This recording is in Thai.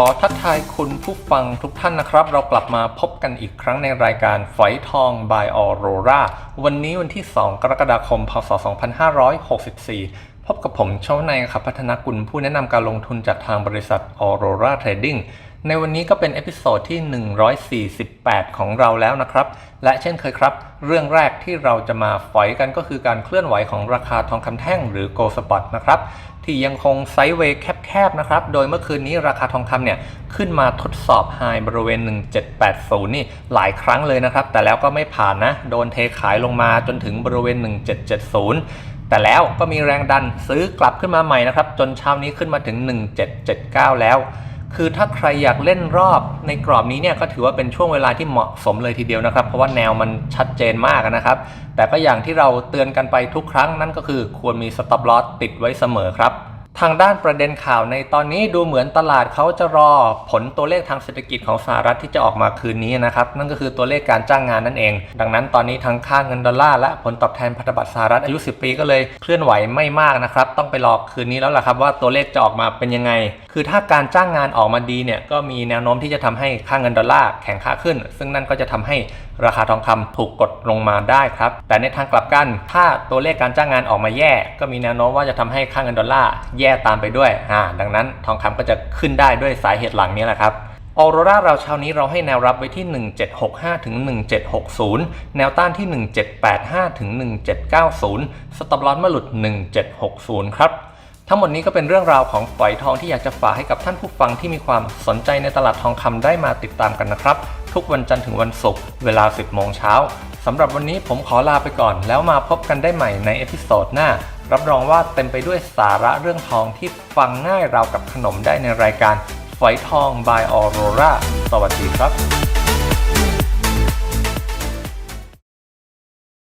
อทักทายคุณผู้ฟังทุกท่านนะครับ เรากลับมาพบกันอีกครั้งในรายการฝอยทอง by Aurora วันนี้วันที่ 2 กรกฎาคม พศ 2564 พบกับผมโชวนายขับพัฒนกุลผู้แนะนำการลงทุนจากทางบริษัท Aurora Trading ในวันนี้ก็เป็นเอพิโซดที่ 148 ของเราแล้วนะครับ และเช่นเคยครับ เรื่องแรกที่เราจะมาฝอยกันก็คือการเคลื่อนไหวของราคาทองคำแท่งหรือ Gold Spot นะครับ ที่ยังคงไซด์เวย์แคบๆนะครับ โดยเมื่อคืนนี้ราคาทองคำเนี่ย ขึ้นมาทดสอบไฮบริเวณ 1780 นี่หลายครั้งเลยนะครับ แต่แล้วก็ไม่ผ่านนะ โดนเทขายลงมาจนถึงบริเวณ 1770แต่แล้วก็มีแรงดันซื้อกลับขึ้นมาใหม่นะครับ จนเช้านี้ขึ้นมาถึง 1779 แล้ว คือถ้าใครอยากเล่นรอบในกรอบนี้เนี่ยก็ถือว่าเป็นช่วงเวลาที่เหมาะสมเลยทีเดียวนะครับ เพราะว่าแนวมันชัดเจนมากนะครับ แต่ก็อย่างที่เราเตือนกันไปทุกครั้งนั่นก็คือควรมีสต็อปลอสติดไว้เสมอครับทางด้านประเด็นข่าวในตอนนี้ดูเหมือนตลาดเขาจะรอผลตัวเลขทางเศรษฐกิจของสหรัฐที่จะออกมาคืนนี้นะครับ นั่นก็คือตัวเลขการจ้างงานนั่นเอง ดังนั้นตอนนี้ทั้งค่าเงินดอลลาร์และผลตอบแทนพันธบัตรสหรัฐอายุ 10 ปีก็เลยเคลื่อนไหวไม่มากนะครับ ต้องไปรอคืนนี้แล้วล่ะครับว่าตัวเลขจะออกมาเป็นยังไง คือถ้าการจ้างงานออกมาดีเนี่ยก็มีแนวโน้มที่จะทำให้ค่าเงินดอลลาร์แข็งค่าขึ้น ซึ่งนั่นก็จะทำให้ราคาทองคำถูกกดลงมาได้ครับ แต่ในทางกลับกัน ถ้าตัวเลขการจ้างงานออกมาแย่ ก็มีแนวโน้มว่าจะทำให้ค่าเงินดอลลาร์แย่ตามไปด้วยอ่าดังนั้นทองคำก็จะขึ้นได้ด้วยสาเหตุหลังนี้แหละครับออโรราเราเช้านี้เราให้แนวรับไว้ที่ 1765 ถึง 1760 แนวต้านที่ 1785 ถึง 1790 สต็อปลอสเมื่อหลุด 1760 ครับ ทั้งหมดนี้ก็เป็นเรื่องราวของฝอยทองที่อยากจะฝากให้กับท่านผู้ฟังที่มีความสนใจในตลาดทองคำได้มาติดตามกันนะครับ ทุกวันจันทร์ถึงวันศุกร์เวลา 10 โมงเช้าสำหรับวันนี้ผมขอลาไปก่อน แล้วมาพบกันได้ใหม่ในเอพิโซดหน้า รับรองว่าเต็มไปด้วยสาระเรื่องทองที่ฟังง่ายราวกับขนมได้ในรายการฝอยทอง by Aurora สวัสดีครับ